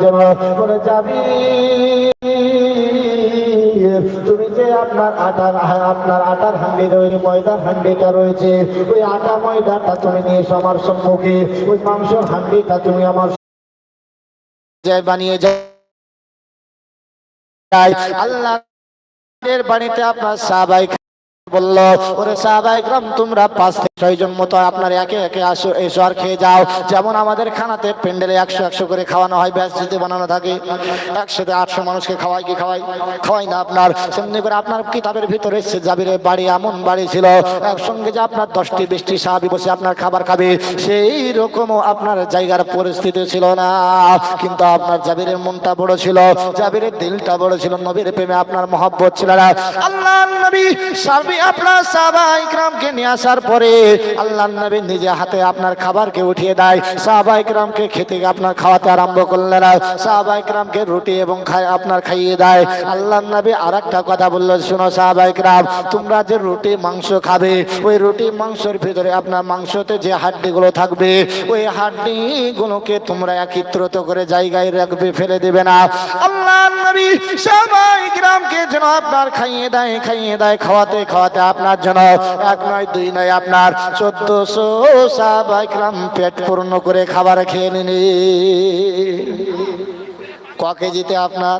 যেন বলে যাবি তুমি যে আপনার আটার আপনার আটার ময়দার রয়েছে, ওই আটা ময়দাটা তুমি নিয়ে আমার সম্মুখে, ওই মাংসের হান্ডিটা তুমি আমার বানিয়ে আল্লাহ বাড়িতে আপনার সাহাবাই বলল, ওরে সাহাবাইকরাম তোমরা পাঁচ থেকে ছয় জন মতো আপনার একে একে আসো, এসো আর খেয়ে যাও। যেমন আমাদের খানাতে প্যান্ডেলে একশো একশো করে খাওয়ানো হয়, ব্যাস যদি বানানো থাকে। একসাথে আটশো মানুষকে খাওয়াই কি খাওয়াই? খাওয়াই না আপনার। সেমনি করে আপনার কিতাবের ভিতরে এসছে জাবিরে বাড়ি, এমন বাড়ি ছিল, একসঙ্গে যে আপনার দশটি, বিশটি সাহাবি বসে আপনার খাবার খাবে, সেই রকমও আপনার জায়গার পরিস্থিতি ছিল না। কিন্তু আপনার জাবিরের মনটা বড় ছিল, জাবিরের দিলটা বড় ছিল, নবীর প্রেমে আপনার মহব্বত ছিল না। আল্লাহ নবী আপনার সাহাবা ইকরামকে নিয়ে আসার পরে আল্লাহ নবী নিজে হাতে আপনার খাবারকে উঠিয়ে দেয়। সাহাবা ইকরামকে খেতে আপনার খাওয়াতে আরম্ভ করলেন। সাহাবা ইকরামকে রুটি এবং আপনার খাইয়ে দেয়। আল্লাহ নবী আর একটা কথা বলল, শোনো সাহাবা ইকরাম, তোমরা যে রুটি, মাংস খাবে, ওই রুটি, মাংসের ভিতরে আপনার মাংসতে যে হাড্ডিগুলো থাকবে, ওই হাড্ডিগুলোকে তোমরা একত্রিত করে জায়গায় রাখবে, ফেলে দেবে না। আল্লাহ নবী সাহাবা ইকরামকে যেন আপনার খাইয়ে দেয় খাইয়ে দেয় খাওয়াতে খাওয়াতে আপনার জন্য এক নয়, দুই নয়, আপনার চোদ্দশো সাহাবাইকরাম পেট পূর্ণ করে খাবার খেয়ে নিনি। ক কেজিতে আপনার?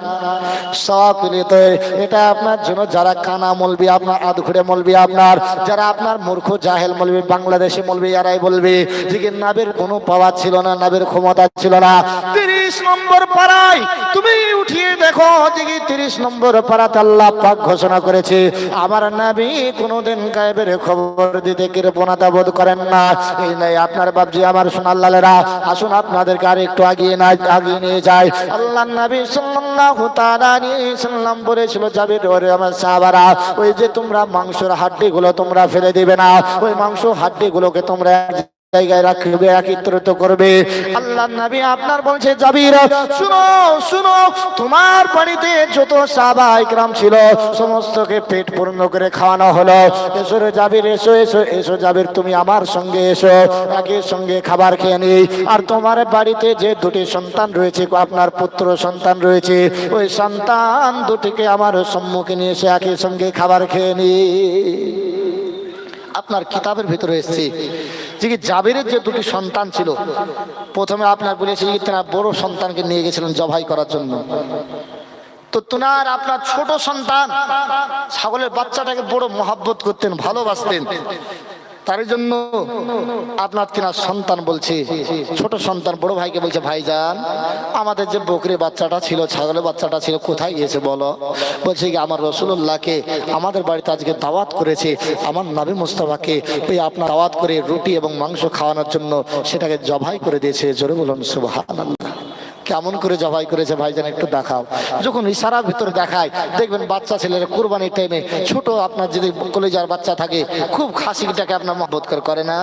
সকিলিতে এটা আপনার জন্য যারা কানা মলবি, আপনার আধখুড়ে মলবি আপনার, যারা আপনার মূর্খ জাহেল মলবি, বাংলাদেশে মলবি, এরাই বলবে যে কি নাবের কোনো পাওয়ার ছিল না, নাবের ক্ষমতা ছিল না। তিরিশ নম্বর পাড়ায় তুমি উঠিয়ে দেখো যে কি তিরিশ নম্বর পাড়াতে আল্লাহ পাক ঘোষণা করেছে, আমার নাবি কোনোদিন গায়েবের খবর দিতে কৃপণতা বোধ করেন না। এই নাই, আপনার বাবজি আমার সোনাল্লালেরা আসুন আপনাদেরকে আর একটু আগিয়ে না, আগিয়ে নিয়ে যায় আল্লাহ নবী সাল্লাল্লাহু সাল্লাম বলেছিল ওরে আমার সাহাবারা, ওই যে তোমরা মাংসের হাড্ডিগুলো তোমরা ফেলে দিবে না, ওই মাংস হাড্ডিগুলোকে তোমরা জায়গায় রাখবে, একত্রিত করবে। আল্লাহ নবী আপনার বলছে, জাবির, শুনো শুনো, তোমার বাড়িতে যত সাহাবা ইকরাম ছিল, সমস্তকে পেট পূর্ণ করে খাওয়ানো হলো। এসো রে জাবির, এসো এসো এসো জাবির, তুমি আমার সঙ্গে এসো, একই সঙ্গে খাবার খেয়ে নিই। আর তোমার বাড়িতে যে দুটি সন্তান রয়েছে, আপনার পুত্র সন্তান রয়েছে, ওই সন্তান দুটিকে আমার সম্মুখে নিয়ে এসে একই সঙ্গে খাবার খেয়ে নিই। আপনার কিতাবের ভিতরে এসেছে যে কি জাবিরের যে দুটি সন্তান ছিল, প্রথমে আপনার বলেছি যে তারা বড় সন্তানকে নিয়ে গেছিলেন জবাই করার জন্য। তো তোনার আপনার ছোট সন্তান, ছাগলের বাচ্চাটাকে বড় মহাব্বত করতেন, ভালোবাসতেন। তার জন্য আপনার তিনার সন্তান বলছে, ছোট সন্তান, বড় ভাইকে বলছে, ভাইজান, আমাদের যে বকরি বাচ্চাটা ছিল, ছাগলের বাচ্চাটা ছিল, কোথায় গিয়েছে বলো? বলছে কি, আমার রসুল্লাহকে আমাদের বাড়িতে আজকে দাওয়াত করেছে। আমার নাবি মুস্তফাকে ওই আপনার দাওয়াত করে রুটি এবং মাংস খাওয়ানোর জন্য সেটাকে জবাই করে দিয়েছে। জোরে বলুন, সুবহানাল্লাহ। কেমন করে জবাই করেছে ভাইজান একটু দেখাও। যখন ইশারার ভিতরে দেখায়, দেখবেন বাচ্চা ছেলেরা কুরবানির টাইমে ছোট আপনার যদি কলেজার বাচ্চা থাকে, খুব খাসিটাকে আপনার মহব্বত করে করে না?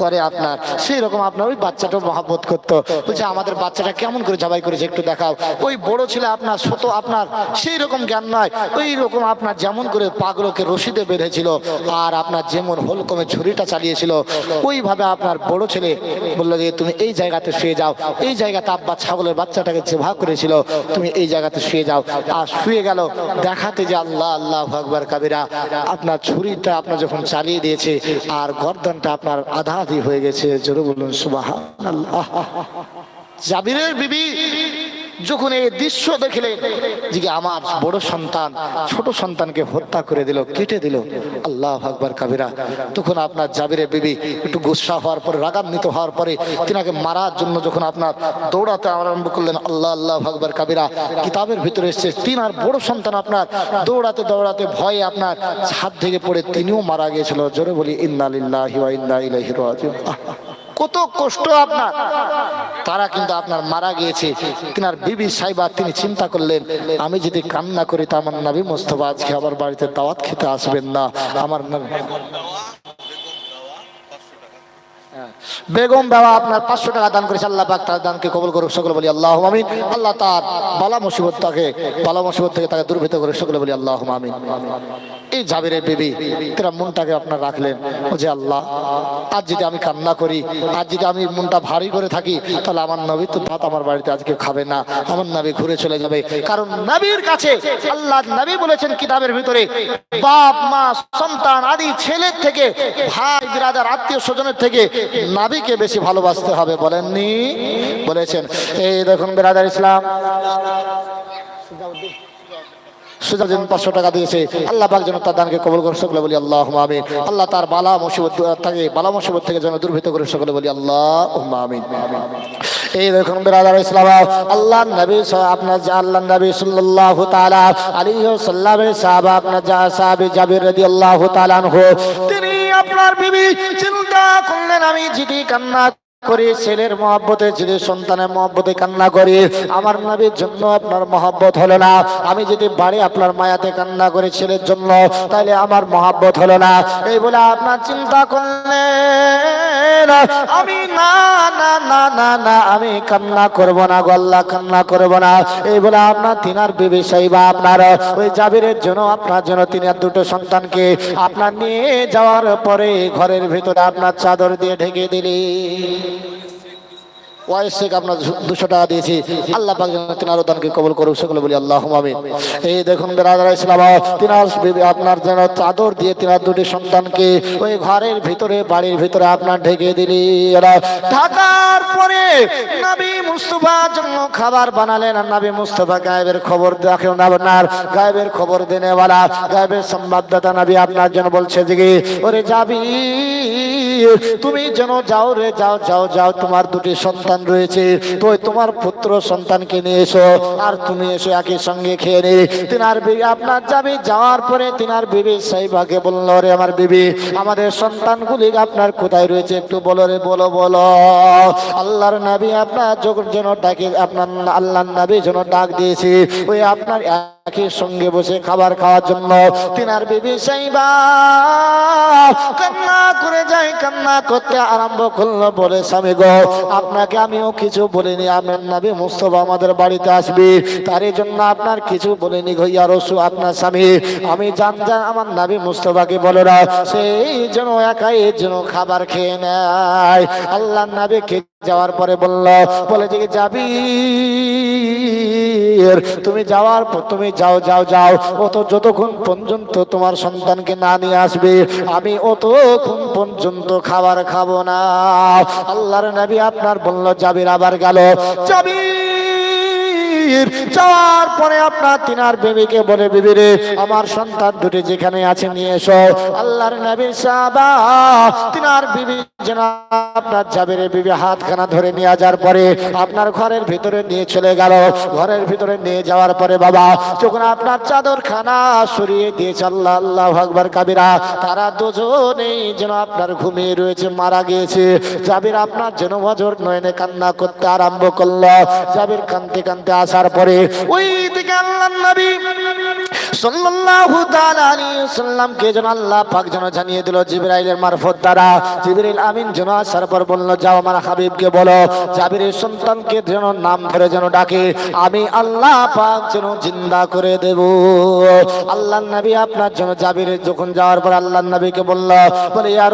করে আপনার। সেই রকম আপনার ওই বাচ্চাটাও মহব্বত করতো। বলছে, আমাদের বাচ্চাটা কেমন করে জবাই করেছে একটু দেখাও। ওই বড় ছেলে আপনার ছোট, আপনার সেই রকম জ্ঞান নয়। ওই রকম আপনার যেমন করে পাগলকে রশিদে বেঁধেছিল, আর আপনার যেমন হোলকমে ছুরিটা চালিয়েছিল, ওইভাবে আপনার বড় ছেলে বলল যে, তুমি এই জায়গাতে শুয়ে যাও। এই জায়গাতে আব্বা ছাগলের বাচ্চাটাকে জেভা করেছিল, তুমি এই জায়গাতে শুয়ে যাও। আর শুয়ে গেল, দেখাতে যে আল্লাহ আল্লাহ ভাগবার কাবিরা, আপনার ছুরিটা আপনার যখন চালিয়ে দিয়েছে, আর গর্দনটা আপনার আধা আধি হয়ে গেছে, জোরে বলুন সুবাহ আল্লাহ জাবিরের বিবি যখন এই দৃশ্য দেখলে, যে আমার বড় সন্তান, ছোট সন্তানকে হত্যা করে দিল, কেটে দিল, আল্লাহ আকবর কাবিরা। তখন আপনার জাবিরে বিবি একটু গুসা হওয়ার পরে, রাগান্বিত হওয়ার পরে, তিনাকে মারার জন্য যখন আপনার দৌড়াতে আরম্ভ করলেন, আল্লাহ আল্লাহ আকবর কাবিরা। কিতাবের ভিতরে এসছে, তিন আর বড় সন্তান আপনার দৌড়াতে দৌড়াতে ভয়ে আপনার হাত থেকে পড়ে তিনিও মারা গিয়েছিল। জোরে বলি ইন্নালিল্লাহি ওয়া কত কষ্ট আপনার তারা কিন্তু আপনার মারা গিয়েছে তিনার বিবি সাইবা, তিনি চিন্তা করলেন, আমি যদি কান্না করি, তা আমার নাবি মোস্তফা আজকে আমার বাড়িতে দাওয়াত খেতে আসবেন না আমার। বেগম বাবা আপনার পাঁচশো টাকা দান করেছে, আল্লাহ পাক তার দানকে কবল করুক, সকলে বলি আল্লাহ আমিন। আল্লাহ তার বালা মুসিবত তাকে বালা মুসিবত থেকে তাকে দুর্বৃত করে সকলে বলি আল্লাহ আমিন। এই জাবিরের বেবি, তারা মনটাকে আপনার রাখলেন যে আল্লাহ, আজ যদি আমি কান্না করি, আজ যদি আমি মনটা ভারী করে থাকি, তাহলে আমার নবী তো ভাত আমার বাড়িতে আজকে খাবে না, আমার নবী ঘুরে চলে যাবে। কারণ নবীর কাছে আল্লাহ নবী বলেছেন কিতাবের ভিতরে, বাপ, মা, সন্তান, আদি, ছেলের থেকে, ভাই, বিরাদার আত্মীয় স্বজনের থেকে নাবিকে বেশি ভালোবাসতে হবে বলেননি? বলেছেন এই দেখুন বেরাদার ইসলাম। সুজাদিন পাঁচশো টাকা দিয়েছে। আল্লাহ পাক যেন তার দানকে কবল করে সকলে বলি আল্লাহ আমিন। আল্লাহ তার বালা মুসিবত থাকে, বালা মুসিবত থেকে যেন দুর্ভীত করে, সকলে বলি আল্লাহ আমিন। এই দেখুন বিরাদার ইসলাম, আল্লাহ নবী আপনার যা আল্লাহ নবী সাল্লাল্লাহু তাআলা আলাইহি ওয়াসাল্লামের সাহাবা আপনার যা সাহাবী জাবির রাদিয়াল্লাহু তাআলা আনহু, তিনি আপনার বিবি চিন্তা করলেন, আমি যদি কান্না করি, ছেলের মহব্বতে, যদি সন্তানের মহব্বতে কান্না করি, আমার নবীর জন্য আপনার মহব্বত হলো না। আমি যদি বাড়ি আপনার মায়াতে কান্না করি ছেলের জন্য তাহলে আমার মহব্বত হলো না। এই বলে আপনার চিন্তা করলেন আমি না না না না না, আমি কান্না করব না গল্লা কান্না করব না। এই বলে আপনার তিনার বিবি সাইবা আপনার, ওই জাবিরের জন্য, আপনার জন্য তিনি আর দুটো সন্তানকে আপনার নিয়ে যাওয়ার পরে ঘরের ভিতরে আপনার চাদর দিয়ে ঢেকে দিলি। ওয়াইস আপনার দুশো টাকা দিয়েছি। আল্লাহ পাক যেন তিনার দানকে কবল করুক, সকলে বলি আল্লাহ আমিন। এই দেখুন বেরাদার ইসলাম তিনার আপনার যেন চাদর দিয়ে তিনার দুটি সন্তানকে ওই ঘরের ভিতরে, বাড়ির ভিতরে আপনার ঢেকে দিলি। ঢাকার পরে নবী মুস্তফার জন্য খাবার বানালেন, আর নবী মুস্তফা গায়েবের খবর দেখেন আপনার। গায়েবের খবর দেনেওয়ালা, গায়েবের সংবাদদাতা নবী আপনার জন্য বলছে যে ওরে যাবি তুমি যেন যাও রে, যাও যাও যাও, তোমার দুটি সন্তান রয়েছে। তো তোমার পুত্র সন্তানকে নিয়ে এসো, আর তুমি এসো একই সঙ্গে খেয়ে নে। তিনার বিবি, আপনার যাবে যাওয়ার পরে তিনার বিবি সাইবাকে বলল, রে আমার বিবি, আমাদের সন্তানগুলি আপনার কোথায় রয়েছে? একটু বলো রে, বলো বলো। আল্লাহর নবী আপনার যেন ডাকে, আপনার আল্লাহর নবী যেন ডাক দিয়েছে, ওই আপনার সঙ্গে বসে খাবার খাওয়ার জন্য তিনার বিবি সাইবা কান্না করে যাই কান্না করতে আরম্ভ করল। বলে, স্বামী গো, আপনাকে আমিও কিছু বলিনি। আমার নবী মুস্তফা আমাদের বাড়িতে আসবে। তার জন্য আপনার কিছু বলিনি ঘইয়া রসু আপনার স্বামী। আমি জান জান আমার নবী মুস্তফাকে বলো না। সেই জন্য একাই জন্য খাবার খেয়ে নেয়। আল্লাহ নবী যাওয়ার পরে বলল, বলে যে যাবি তুমি যাওয়ার তুমি যাও যাও যাও। ও তো যতক্ষণ পর্যন্ত তোমার সন্তানকে না নিয়ে আসবে, আমি অতক্ষণ পর্যন্ত খাবার খাব না। আল্লাহর নবী আপনার বলল যাবির আবার গেল। জাবির! যাওয়ার পরে আপনার তিনার বলে রে, আমার সন্তান দুটি যেখানে আছে, নিয়ে এসো। আল্লাহর সাহাবা, তিনার বিবি আপনার জাবিরে বিবি হাতখানা ধরে নিয়ে যাওয়ার পরে আপনার ঘরের ভিতরে নিয়ে চলে গেল। ঘরের ভিতরে নিয়ে যাওয়ার পরে বাবা, যখন আপনার চাদর খানা সরিয়ে দিয়েছে, আল্লাহ আল্লাহ আকবর কাবিরা, তারা দুজনেই যেন আপনার ঘুমিয়ে রয়েছে, মারা গিয়েছে। জাবির আপনার যেন নয়নে কান্না করতে আরম্ভ করল। জাবির কানতে কানতে আসার পরে ওই দিকে আল্লাহ নবী সাল্লাল্লাহু তাআলা আলাইহি সাল্লামকে যেন আল্লাহ পাক যেন জানিয়ে দিল, জিবরাইলের মারফত দ্বারা। জিবরাইল আমিন আমার হাবিবকে বলো, জাবিরের যেন নাম ধরে যেন ডাকে, আমি আল্লাহ পাক যেন জিন্দা করে নবী আপনার জন্য জাবির যখন যাওয়ার পর আল্লাহ নবীকে বলল, বলে, ইয়া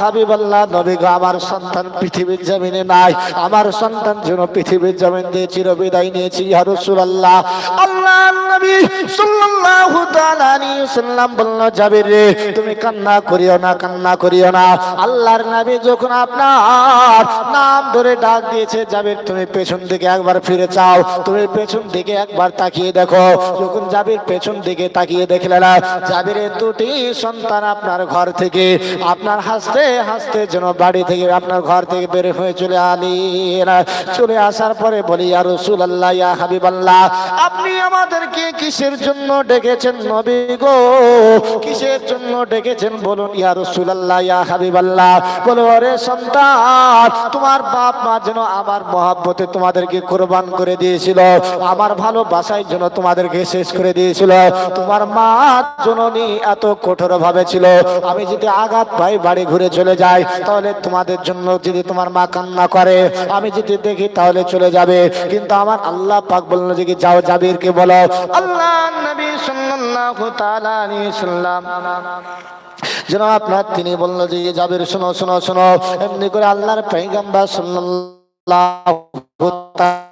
হাবিবাল্লাহ, নবী গো, আমার সন্তান পৃথিবীর জমিনে নাই, আমার সন্তান যেন পৃথিবীর জমিন দিয়ে চিরবিদায় নিয়েছি, ইয়া রাসূলুল্লাহ। আল্লাহ নবী সাল্লাল্লাহু তাআলা আলাইহি সাল্লাম বলল, জাবির রে, তুমি কান্না করিও না, কান্না করিও না। আল্লাহর যখন আপনার নাম ধরে ডাক দিয়েছে তুমি পেছন দিকে একবার ফিরে চাও, তুমি পেছন দিকে একবার তাকিয়ে দেখো। যখন পেছন দিকে তাকিয়ে দেখলে না দুটি সন্তান আপনার ঘর থেকে, আপনার হাসতে হাসতে যেন বাড়ি থেকে আপনার ঘর থেকে বের হয়ে চলে আলি চলে আসার পরে বলি আর রসুল আল্লাহ ইয়া হাবিব আল্লাহ আপনি আমাদেরকে কিসের জন্য ডেকেছেন নবী গো? কিসের জন্য ডেকেছেন বলুন, ইয়া রসুল আল্লাহ ইয়া হাবিব আল্লাহ বলো রে সন্তান, তোমার বাপ মা যেন আমার মহাব্বতে তোমাদেরকে কোরবান করে দিয়েছিল, আমার ভালোবাসায় যেন তোমাদেরকে শেষ করে দিয়েছিল, তোমার মা জননী এত কঠোর ভাবে ছিল, আমি যদি আঘাত পাই বাড়ি ঘুরে চলে যাই, তাহলে তোমাদের জন্য যদি তোমার মা কান্না করে, আমি যদি দেখি তাহলে চলে যাবে, কিন্তু আমার আল্লাহ পাক বলল যে যাও যাও জাবিরকে বলো, আল্লাহ নবী সাল্লাল্লাহু তাআলা আলাইহি সাল্লাম। যেন আপনার তিনি বলল যে জাবির, শোনো শোনো শোনো। এমনি করে আল্লাহর পৈগম্বর সাল্লাল্লাহু তাআলা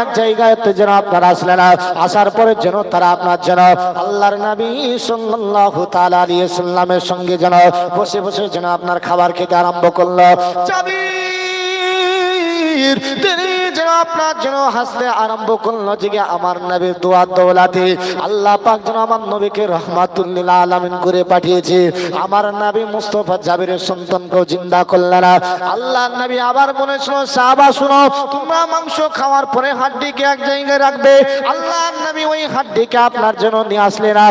এক জায়গায় যেন আপনারা আসার পরে যেন তারা আপনার যেন সাল্লামের সঙ্গে যেন বসে বসে যেন আপনার খাবার খেতে আরম্ভ করল। যেন আপনার যেন হাসতে আরম্ভ করল যে আমার দোয়া দৌলাতে। আল্লাহ যেন আমার নবীকে পাঠিয়েছে। আমার মুস্তফা জাবিরের জিন্দা আবার শুনো মাংস খাওয়ার পরে হাড্ডিকে এক জায়গায় রাখবে। ওই আপনার জন্য নিয়ে আসলে না।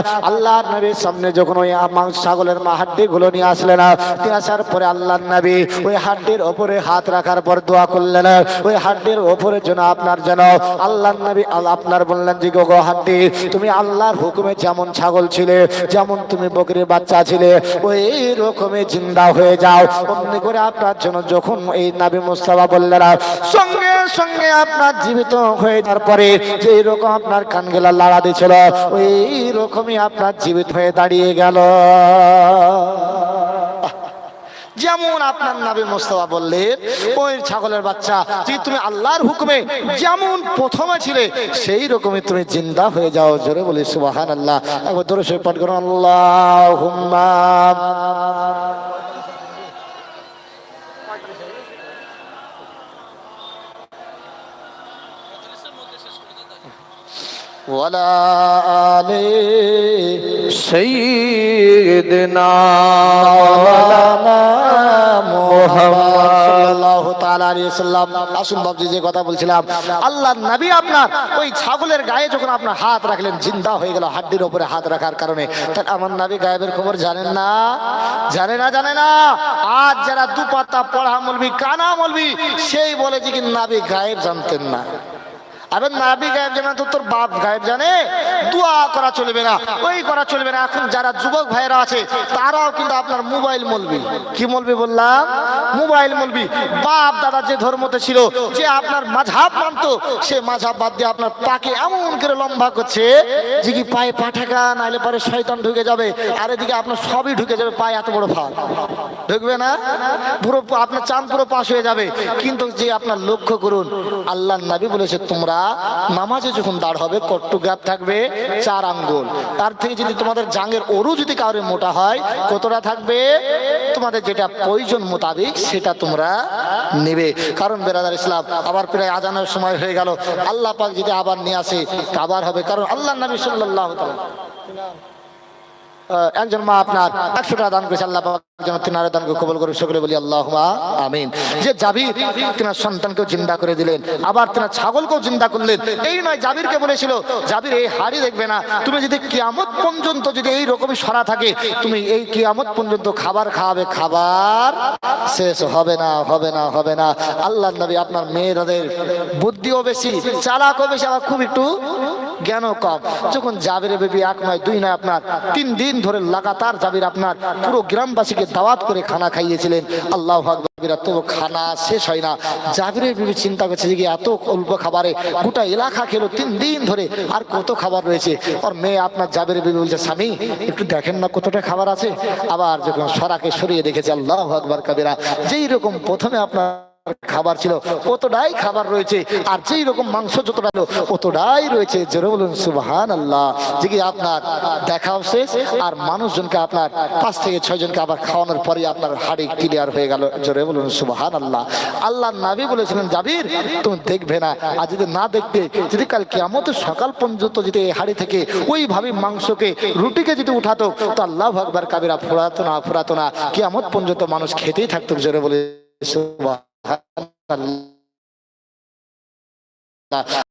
নবীর সামনে যখন ওই মাংস ছাগলের মা হাড্ডি গুলো নিয়ে আসলে না, নিয়ে আসার পরে আল্লাহ নবী ওই হাড্ডির ওপরে হাত রাখার পর দোয়া করলেন। ওই হাড্ডির ওপরে যেন আপনার যেন আল্লাহ নবী আপনার বললেন যে, গো হাড্ডি, তুমি আল্লাহর হুকুমে যেমন ছাগল ছিলে, যেমন তুমি বকরির বাচ্চা ছিলে, ওই রকমে জিন্দা হয়ে যাও। অমনি করে আপনার জন্য যখন এই নাবি মুস্তাফা বললেন, সঙ্গে সঙ্গে আপনার জীবিত হয়ে যাওয়ার পরে যে রকম আপনার কানগেলা লাড়া দিছিল ওই রকমই আপনার জীবিত হয়ে দাঁড়িয়ে গেল। যেমন আপনার নাবি মোস্তফা বললেন ওই ছাগলের বাচ্চা যে তুমি আল্লাহর হুকুমে যেমন প্রথমে ছিলে সেই রকমই তুমি জিন্দা হয়ে যাও জোরে বলি সুবাহান আল্লাহ একবার ধরে সে পাঠ করো আল্লাহ ওয়ালা আলে سيدنا গায়ে যখন আপনার হাত রাখলেন, জিন্দা হয়ে গেল হাড্ডির উপরে হাত রাখার কারণে। আমার নাবি গায়েবের খবর জানেন না? জানে না জানে না? আজ যারা দুপাতা পড়া মলবি, কানা মলবি, সেই বলে যে কি নাবি গায়েব জানতেন না। আরে নাবি গায়েব জানে তো তোর বাপ গায়েব জানে? দোয়া করা চলবে না। ওই করা চলবে না। এখন যারা যুবক ভাইরা আছে তারাও কিন্তু আপনার মোবাইল মলবি। কি মলবি বললাম? মোবাইল মলবি। বাপ দাদা যে ধর্মতে ছিল যে আপনার মাঝাব মানতো সে মাঝাব বাদ দিয়ে আপনার পাকে এমন করে লম্বা করছে যে কি পায়ে পা ঠেকা নাইলে পরে শয়তান ঢুকে যাবে। আর এদিকে আপনার সবই ঢুকে যাবে পায়ে এত বড় ফাঁক ঢুকবে না? পুরো আপনার চাঁদ পুরো পাশ হয়ে যাবে। কিন্তু যে আপনার লক্ষ্য করুন আল্লাহ নবী বলেছে তোমরা নামাজে যখন দাঁড় হবে, কট্টু গ্যাপ থাকবে, চার আঙ্গুল। তার থেকে যদি তোমাদের জাঙ্গের ওরু যদি কারোর মোটা হয়, কতটা থাকবে? তোমাদের যেটা প্রয়োজন মোতাবেক সেটা তোমরা নেবে। কারণ বেরাদার ইসলাম, আবার প্রায় আজানের সময় হয়ে গেল। আল্লাহ পাক যদি আবার নিয়ে আসে আবার হবে। কারণ আল্লাহ নবী সাল্লাহ একজন মা আপনার একশো টাকা দান করেছে, আল্লাহ কবল করে সকলে বলি আমিন। যে তিনার জিন্দা করে দিলেন, আবার তিনার ছাগলকেও করলেন, এই নয় জাবিরকে বলেছিল, জাবির, এই হাড়ি দেখবে না, তুমি যদি কিয়ামত পর্যন্ত যদি এই রকমই সরা থাকে, তুমি এই কিয়ামত পর্যন্ত খাবার খাওয়াবে খাবার শেষ হবে না হবে না হবে না। আল্লাহ নবী আপনার মেয়েদের বুদ্ধিও বেশি, চালাকও বেশি আবার খুব একটু জ্ঞানও কম যখন জাবির বেবি এক নয়, দুই নয় আপনার, তিন দিন ধরে লাগাতার জাবির আপনার পুরো গ্রামবাসীকে দাওয়াত করে খানা খাইয়েছিলেন, আল্লাহ আকবর তো খানা শেষ হয় না। জাবিরের বিবি চিন্তা করছে যে এত অল্প খাবারে গোটা এলাকা খেলো, তিন দিন ধরে আর কত খাবার রয়েছে। আর মেয়ে আপনার জাবিরের বিবি বলছে, স্বামী, একটু দেখেন না কতটা খাবার আছে? আবার যখন সরাকে সরিয়ে দেখেছে আল্লাহ আকবর কাবিরা। যেই রকম প্রথমে আপনার খাবার ছিল, অতটাই খাবার রয়েছে। আর যেই রকম মাংস যতটা ছিল, অতটাই রয়েছে। জোরে বলুন সুবাহান আল্লাহ যে কি আপনার দেখাও শেষ, আর মানুষজনকে আপনার পাঁচ থেকে ছয় জনকে আবার খাওয়ানোর পরে আপনার হাড়ি ক্লিয়ার হয়ে গেল। জোরে বলুন সুবাহান আল্লাহ আল্লাহ নাবি বলেছিলেন, জাবির, তুমি দেখবে না। আর যদি না দেখতে, যদি কাল কেমন সকাল পর্যন্ত যদি এই হাড়ি থেকে ওইভাবে মাংসকে, রুটিকে যদি উঠাতো, তো আল্লাহ আকবার কাবিরা ফুরাতো না ফুরাতো না। কেমন পর্যন্ত মানুষ খেতেই থাকতো, জোরে বলে là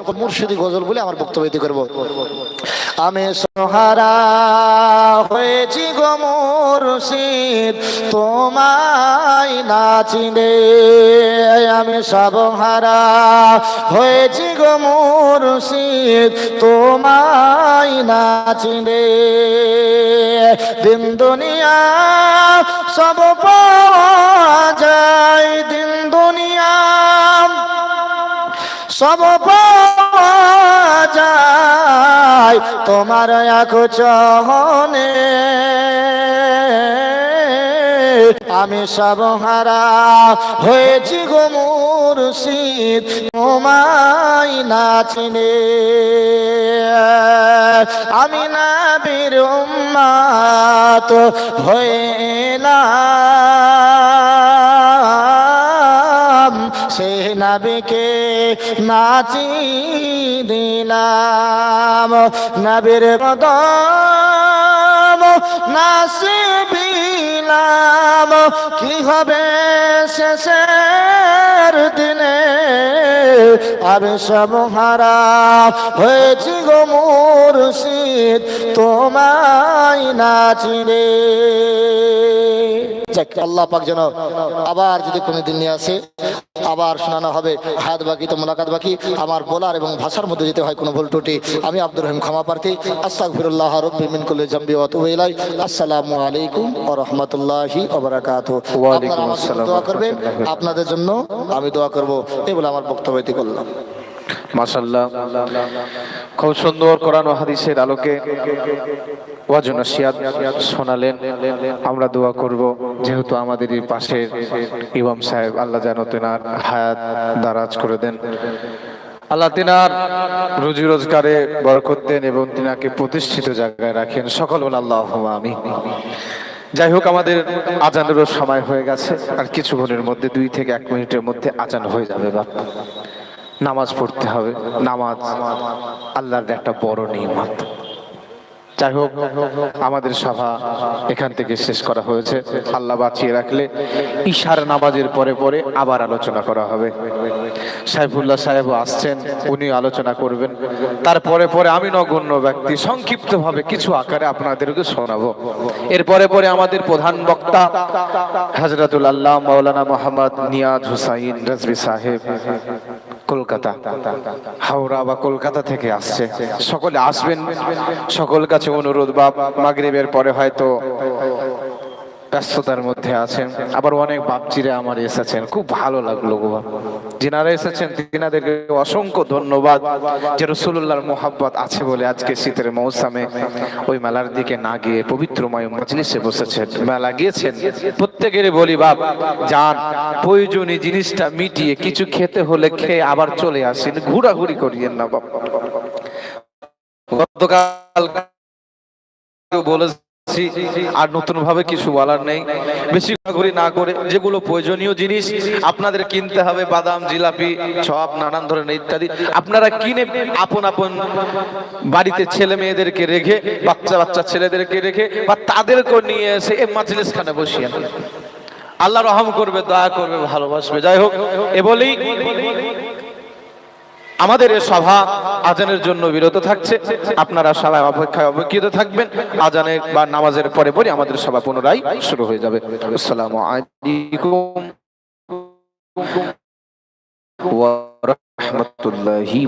মুর্শিদি গজল বলে আমার বক্তব্য করব। আমি সোহারা হয়েছি গো মুর্শিদ, তোমায় নাচিনে আমি সবহারা হয়েছি গো মুর্শিদ, তোমায় নাচিনে দিন দুনিয়া সব পাওয়া যায়, দিন দুনিয়া সব যায় তোমার এক চহনে। আমি সব হারা হয়েছি গো মুর্শিদ, তোমায় নাচিনে আমি না বীর উম্মাত হয়ে এলাম সে নবীকে নাচি দিলাম। নবীর কদম নাসিবিলাম। কি হবে শেষের দিনে? আমি সব হারা হয়েছি গো মুর্শিদ, তোমায় নাচিরে আল্লাহ পাক যেন আবার যদি কোনো দিন নিয়ে আসে আবার শোনানো হবে। হায়াত বাকি তো মোলাকাত বাকি। আমার বলার এবং ভাষার মধ্যে যেতে হয় কোনো ভুল ত্রুটি। আমি আব্দুর রহিম ক্ষমা প্রার্থী। আস্তাক ফিরুল্লাহ রবিন কুল্লি জম্বি ওয়া আতুবু আসসালামু আলাইকুম ও রহমতুল্লাহি জন্য দোয়া করবেন। আপনাদের জন্য আমি দোয়া করব। এই বলে আমার বক্তব্য করলাম। মাশাল্লাহ খুব সুন্দর কোরআন হাদিসের আলোকে শোনালেন। আমরা দোয়া করব, যেহেতু আমাদের এই ইমাম সাহেব আল্লাহ যেন তেনার হায়াত দারাজ করে দেন। আল্লাহ তিনার রুজি রোজগারে বরকত দেন এবং তিনাকে প্রতিষ্ঠিত জায়গায় রাখেন। সকল আল্লাহ আমি যাই হোক, আমাদের আজানেরও সময় হয়ে গেছে। আর কিছুক্ষণের মধ্যে, দুই থেকে এক মিনিটের মধ্যে আজান হয়ে যাবে বাপ। নামাজ পড়তে হবে। নামাজ আল্লাহর একটা বড় নিয়ামত। যাই হোক, আমাদের সভা এখান থেকে শেষ করা হয়েছে। আল্লাহ বাঁচিয়ে রাখলে ঈশার নামাজের পরে পরে আবার আলোচনা করা হবে। সাইফুল্লাহ সাহেব আসছেন উনি আলোচনা করবেন। তারপরে পরে আমি নগণ্য ব্যক্তি, সংক্ষিপ্তভাবে কিছু আকারে আপনাদেরকে শোনাবো। এরপরে পরে আমাদের প্রধান বক্তা হাজরাতুল আল্লাহ মৌলানা মোহাম্মদ নিয়াজ হুসাইন রাজবি সাহেব। কলকাতা। হাওড়া বা কলকাতা থেকে আসছে। সকলে আসবেন। সকল কাছে অনুরোধ বা মাগরিবের পরে হয়তো ব্যস্ততার মধ্যে আছেন। আবার অনেক বাপচিরা আমার এসেছেন। খুব ভালো লাগল গোবা যিনারা এসেছেন, তিনাদেরকে অসংখ্য ধন্যবাদ যে রসুল্লাহর মোহাব্বত আছে বলে আজকে শীতের মৌসুমে ওই মেলার দিকে না গিয়ে পবিত্রময় মজলিসে বসেছেন। মেলা গিয়েছেন। প্রত্যেকেরই বলি, বাপ, যান। প্রয়োজনীয় জিনিসটা মিটিয়ে কিছু খেতে হলে খেয়ে আবার চলে আসেন। ঘোরাঘুরি করিয়েন না, বাপ। গতকাল বলেছি আর নতুন ভাবে কিছু বলার নেই। বেশি ঘোরাঘুরি না করে যেগুলো প্রয়োজনীয় জিনিস আপনাদের কিনতে হবে, বাদাম, জিলাপি চপ নানান ধরনের ইত্যাদি। আপনারা কিনে আপন আপন বাড়িতে ছেলে মেয়েদেরকে রেখে, বাচ্চা বাচ্চা ছেলেদেরকে রেখে, বা তাদেরকে নিয়ে এসে এই মাজলিস খানে বসিয়ে। আল্লাহ রহম করবে, দয়া করবে, ভালোবাসবে। যাই হোক, এ বলেই আমাদের এ সভা আজানের জন্য বিরত থাকছে। আপনারা সবাই অপেক্ষায় অপেক্ষিত থাকবেন। আজানের বা নামাজের পরে পরে আমাদের সভা পুনরায় শুরু হয়ে যাবে। আসসালামু আলাইকুম ওয়া রাহমাতুল্লাহি।